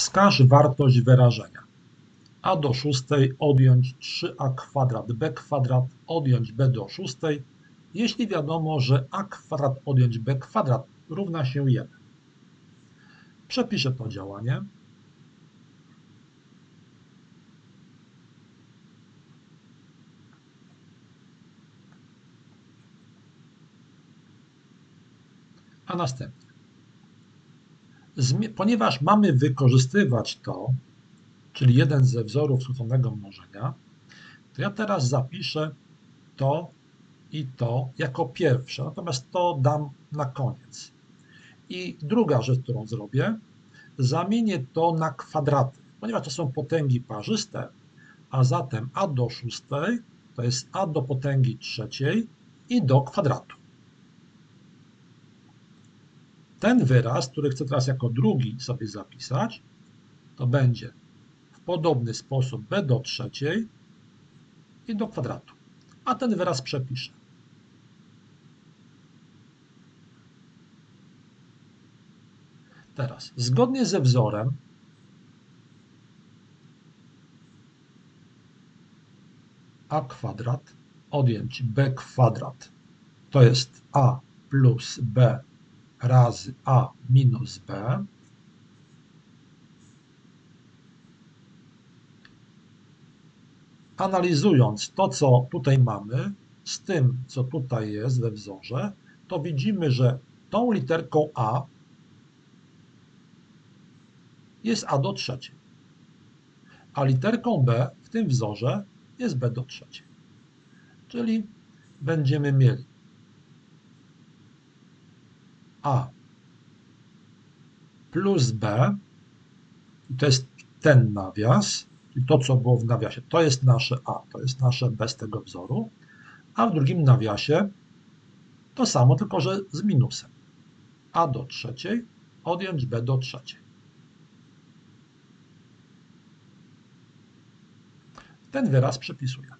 Wskaż wartość wyrażenia. a do szóstej odjąć 3a kwadrat b kwadrat odjąć b do szóstej, jeśli wiadomo, że a kwadrat odjąć b kwadrat równa się 1. Przepiszę to działanie. A następnie, ponieważ mamy wykorzystywać to, czyli jeden ze wzorów skróconego mnożenia, to ja teraz zapiszę to i to jako pierwsze, natomiast to dam na koniec. I druga rzecz, którą zrobię, zamienię to na kwadraty, ponieważ to są potęgi parzyste, a zatem a do szóstej to jest a do potęgi trzeciej i do kwadratu. Ten wyraz, który chcę teraz jako drugi sobie zapisać, to będzie w podobny sposób b do trzeciej i do kwadratu. A ten wyraz przepiszę. Teraz, zgodnie ze wzorem, a kwadrat odjąć b kwadrat to jest a plus b razy a minus b analizując to, co tutaj mamy, z tym, co tutaj jest we wzorze, to widzimy, że tą literką A jest A do trzeciej, a literką B w tym wzorze jest B do trzeciej. Czyli będziemy mieli A plus B, to jest ten nawias, czyli to, co było w nawiasie, to jest nasze A, to jest nasze B z tego wzoru, a w drugim nawiasie to samo, tylko że z minusem. A do trzeciej odjąć B do trzeciej. Ten wyraz przepisuję.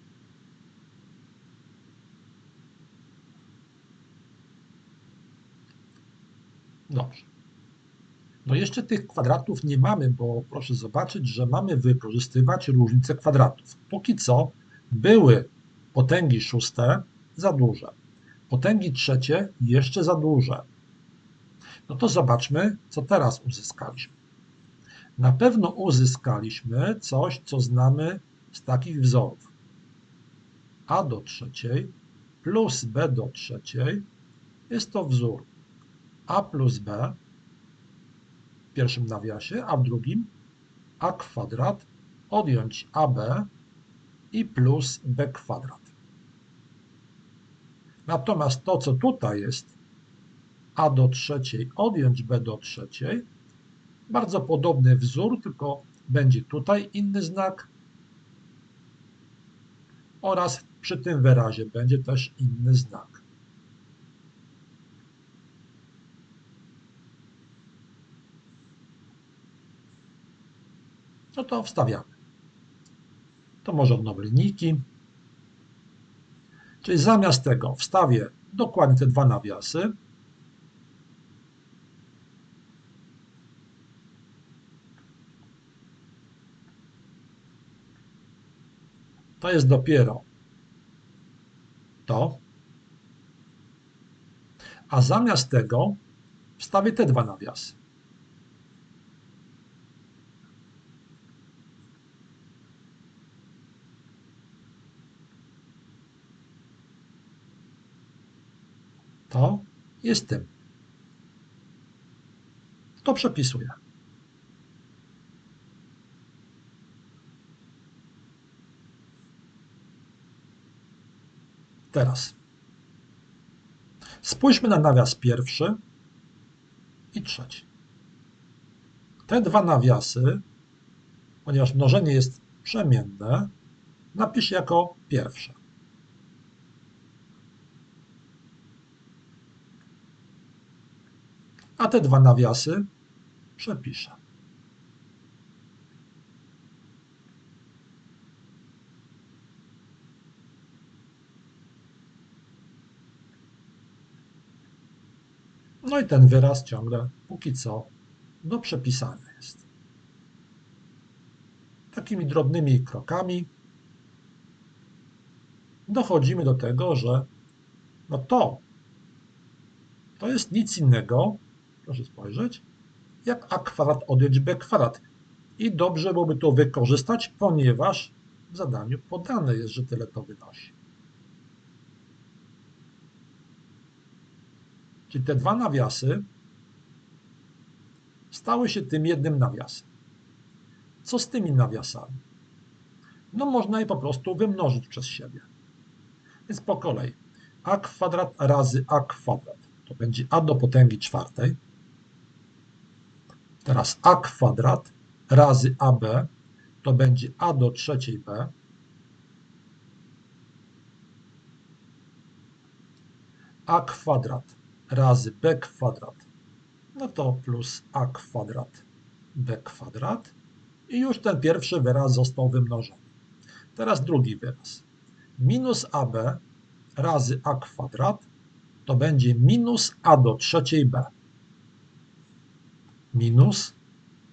Dobrze. No jeszcze tych kwadratów nie mamy, bo proszę zobaczyć, że mamy wykorzystywać różnice kwadratów. Póki co były potęgi szóste za duże, potęgi trzecie jeszcze za duże. No to zobaczmy, co teraz uzyskaliśmy. Na pewno uzyskaliśmy coś, co znamy z takich wzorów. A do trzeciej plus b do trzeciej jest to wzór a plus b w pierwszym nawiasie, a w drugim a kwadrat odjąć ab i plus b kwadrat. Natomiast to, co tutaj jest, a do trzeciej odjąć b do trzeciej, bardzo podobny wzór, tylko będzie tutaj inny znak oraz przy tym wyrazie będzie też inny znak. No to wstawiamy. To może odnowy linijki. Czyli zamiast tego wstawię dokładnie te dwa nawiasy. To jest dopiero to. A zamiast tego wstawię te dwa nawiasy. To jest tym. To przepisuję. Teraz spójrzmy na nawias pierwszy i trzeci. Te dwa nawiasy, ponieważ mnożenie jest przemienne, napiszę jako pierwsze. A te dwa nawiasy przepiszę. No i ten wyraz ciągle póki co do przepisania jest. takimi drobnymi krokami dochodzimy do tego, że no to to jest nic innego, proszę spojrzeć, jak a kwadrat odjąć b kwadrat. I dobrze byłoby to wykorzystać, ponieważ w zadaniu podane jest, że tyle to wynosi. Czyli te dwa nawiasy stały się tym jednym nawiasem. Co z tymi nawiasami? No można je po prostu wymnożyć przez siebie. Więc po kolei a kwadrat razy a kwadrat to będzie a do potęgi czwartej. Teraz a kwadrat razy ab to będzie a do trzeciej b. a kwadrat razy b kwadrat, no to plus a kwadrat b kwadrat i już ten pierwszy wyraz został wymnożony. Teraz drugi wyraz. Minus ab razy a kwadrat to będzie minus a do trzeciej b. Minus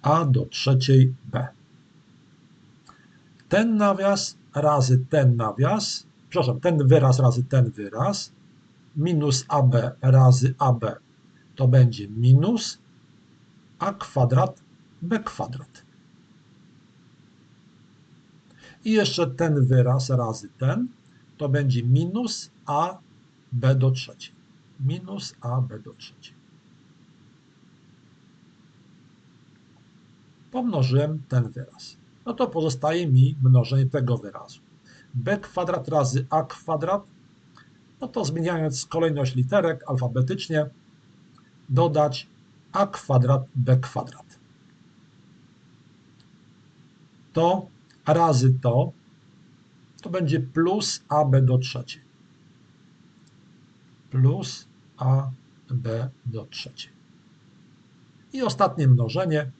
a do trzeciej b. Ten nawias razy ten nawias, przepraszam, ten wyraz razy ten wyraz, minus ab razy ab to będzie minus a kwadrat b kwadrat. I jeszcze ten wyraz razy ten to będzie minus a b do trzeciej. Minus a b do trzeciej. Pomnożyłem ten wyraz. No to pozostaje mi mnożenie tego wyrazu. b kwadrat razy a kwadrat, no to zmieniając kolejność literek alfabetycznie, dodać a kwadrat b kwadrat. To razy to, to będzie plus ab do trzeciej. Plus ab do trzeciej. I ostatnie mnożenie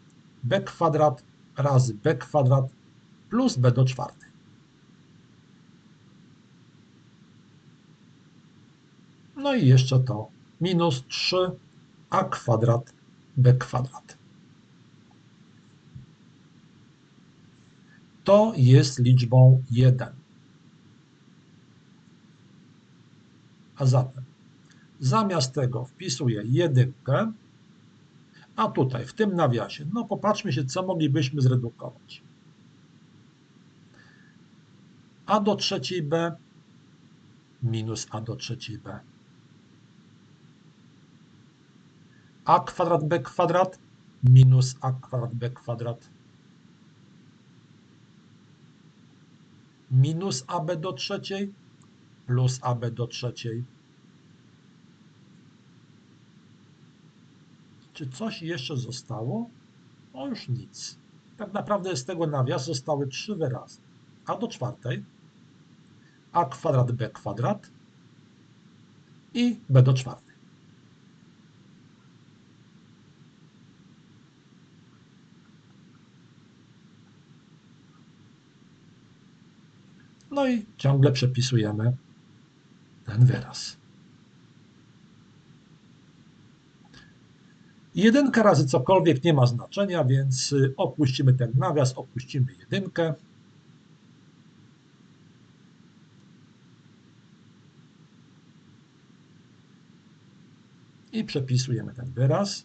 b kwadrat razy b kwadrat plus b do czwartej. No i jeszcze to minus 3a kwadrat b kwadrat. To jest liczbą 1. A zatem zamiast tego wpisuję jedynkę, a tutaj w tym nawiasie, no popatrzmy się, co moglibyśmy zredukować. a do trzeciej b minus a do trzeciej b. a kwadrat b kwadrat minus a kwadrat b kwadrat. Minus ab do trzeciej plus ab do trzeciej. Czy coś jeszcze zostało? O już nic. Tak naprawdę z tego nawiasu zostały trzy wyrazy. a do czwartej, a kwadrat b kwadrat i b do czwartej. No i ciągle przepisujemy ten wyraz. Jedynka razy cokolwiek nie ma znaczenia, więc y, opuścimy ten nawias, opuścimy jedynkę. I przepisujemy ten wyraz.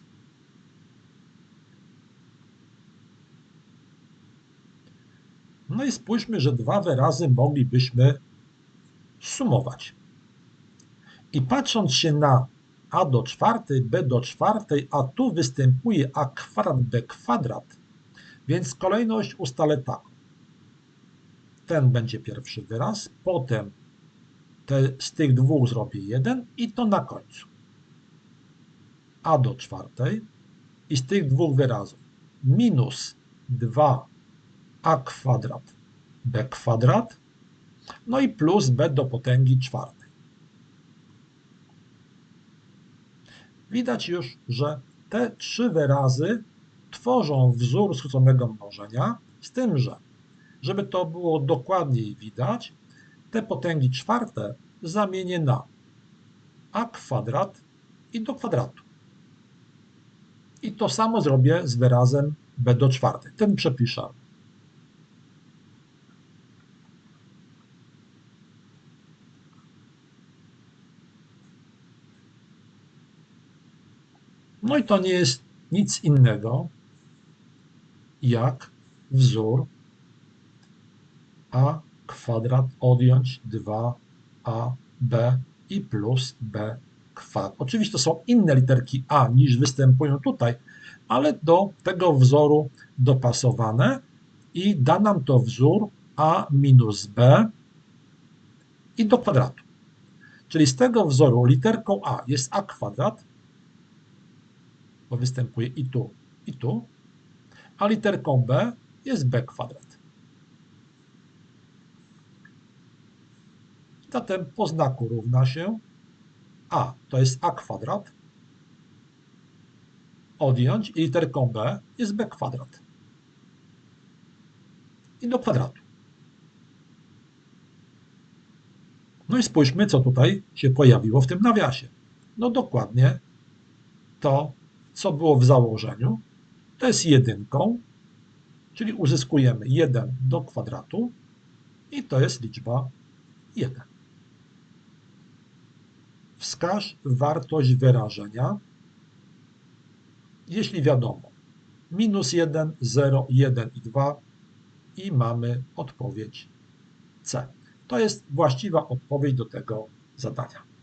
No i spójrzmy, że dwa wyrazy moglibyśmy sumować. I patrząc się na a do czwartej, b do czwartej, a tu występuje a kwadrat, b kwadrat, więc kolejność ustalę tak. Ten będzie pierwszy wyraz, potem te, z tych dwóch zrobię jeden i to na końcu. a do czwartej i z tych dwóch wyrazów minus 2 a kwadrat b kwadrat, no i plus b do potęgi czwartej. Widać już, że te trzy wyrazy tworzą wzór skróconego mnożenia, z tym, że żeby to było dokładniej widać, te potęgi czwarte zamienię na a kwadrat i do kwadratu. I to samo zrobię z wyrazem b do czwartej. Ten przepiszę No i to nie jest nic innego jak wzór a kwadrat odjąć 2ab i plus b kwadrat. Oczywiście to są inne literki a niż występują tutaj, ale do tego wzoru dopasowane i da nam to wzór a minus b i do kwadratu. Czyli z tego wzoru literką a jest a kwadrat, bo występuje i tu, i tu, a literką b jest b kwadrat. Zatem po znaku równa się a, to jest a kwadrat, odjąć i literką b jest b kwadrat. I do kwadratu. No i spójrzmy, co tutaj się pojawiło w tym nawiasie. No dokładnie to, co było w założeniu, to jest jedynką, czyli uzyskujemy 1 do kwadratu i to jest liczba 1. Wskaż wartość wyrażenia, jeśli wiadomo, minus 1, 0, 1 i 2 i mamy odpowiedź C. To jest właściwa odpowiedź do tego zadania.